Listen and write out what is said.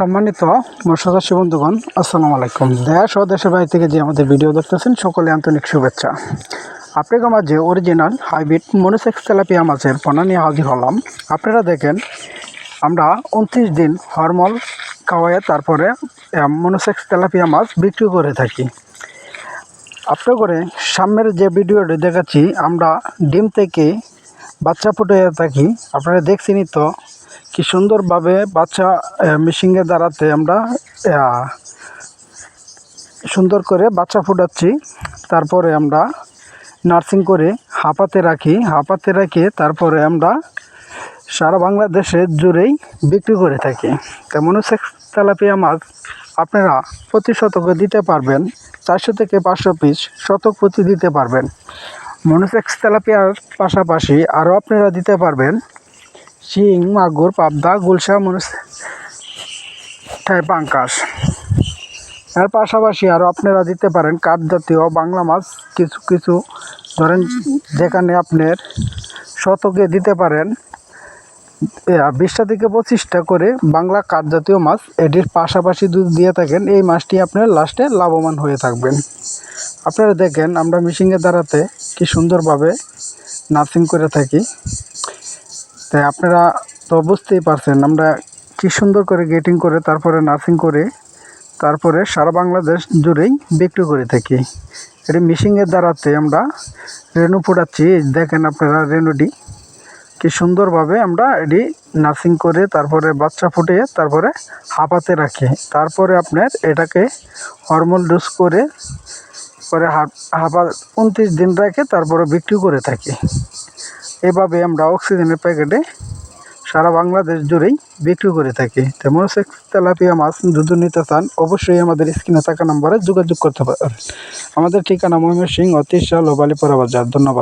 সম্মানিত মৎস্যচাষী বন্ধুগণ, আসসালামু আলাইকুম। দেশ ও দেশের বাইরে থেকে যে আমাদের ভিডিও দেখতেছেন, সকলে আন্তরিক শুভেচ্ছা। আপনাদের মাঝে অরিজিনাল হাইব্রিড মনোসেক্স তেলাপিয়া মাছের পোনা নিয়ে হাজির হলাম, আপনারা দেখেন, আমরা উনত্রিশ দিন হরমল খাওয়াইয়ে তারপরে মনোসেক্স তেলাপিয়া মাছ বিক্রি করে থাকি। আপনার করে সামনের যে ভিডিওটি দেখাচ্ছি, আমরা ডিম থেকে বাচ্চা ফুটে থাকি। আপনারা দেখছেনই তো কি সুন্দরভাবে বাচ্চা মেশিনের দ্বারাতে আমরা সুন্দর করে বাচ্চা ফুটাচ্ছি। তারপরে আমরা নার্সিং করে হাঁপাতে রাখি। হাঁপাতে রেখে তারপরে আমরা সারা বাংলাদেশে জুড়েই বিক্রি করে থাকি। তেমন তেলাপিয়া মাছ আপনারা প্রতি শতকে দিতে পারবেন। চারশো থেকে পাঁচশো পিস শতক প্রতি দিতে পারবেন। মনোসেক্স তেলাপিয়ার পাশাপাশি আরও আপনারা দিতে পারবেন। শিং, মাগুর, পাবদা, গুলশা মনুস পাঙ্কাশ। এর পাশাপাশি আরও আপনারা দিতে পারেন কাঠ জাতীয় বাংলা মাছ। কিছু কিছু, ধরেন যেখানে আপনার শতকে দিতে পারেন বিশটা থেকে পঁচিশটা করে বাংলা কাঠ জাতীয় মাছ। এটির পাশাপাশি যদি দিয়ে থাকেন, এই মাছটি আপনার লাস্টে লাভবান হয়ে থাকবেন। আপনারা দেখেন আমরা মিশিংয়ের দ্বারাতে কি সুন্দরভাবে নার্সিং করে থাকি। তাই আপনারা তো বুঝতেই পারছেন, আমরা কি সুন্দর করে গেটিং করে, তারপরে নার্সিং করে, তারপরে সারা বাংলাদেশ জুড়েই বিক্রি করে থাকি। এটি মিশিংয়ের দ্বারাতে আমরা রেনু এই দেখেন আপনারা রেনুটি কি সুন্দরভাবে আমরা এটি নার্সিং করে, তারপরে বাচ্চা ফুটিয়ে, তারপরে হাঁপাতে রাখি। তারপরে আপনার এটাকে হরমোন ডোজ করে, পরে হাঁপা উনত্রিশ দিন রেখে তারপরে বিক্রি করে থাকি। এভাবে আমরা অক্সিজেনের প্যাকেটে সারা বাংলাদেশ জুড়েই বিক্রি করে থাকি। তেমন সেক্স তেলাপিয়া মাছ দুধ নিতে চান, অবশ্যই আমাদের স্ক্রিনে থাকা নাম্বারে যোগাযোগ করতে পারেন। আমাদের ঠিকানা ময়মনসিংহ অতিশাল ও বালিপাড়া বাজার। ধন্যবাদ।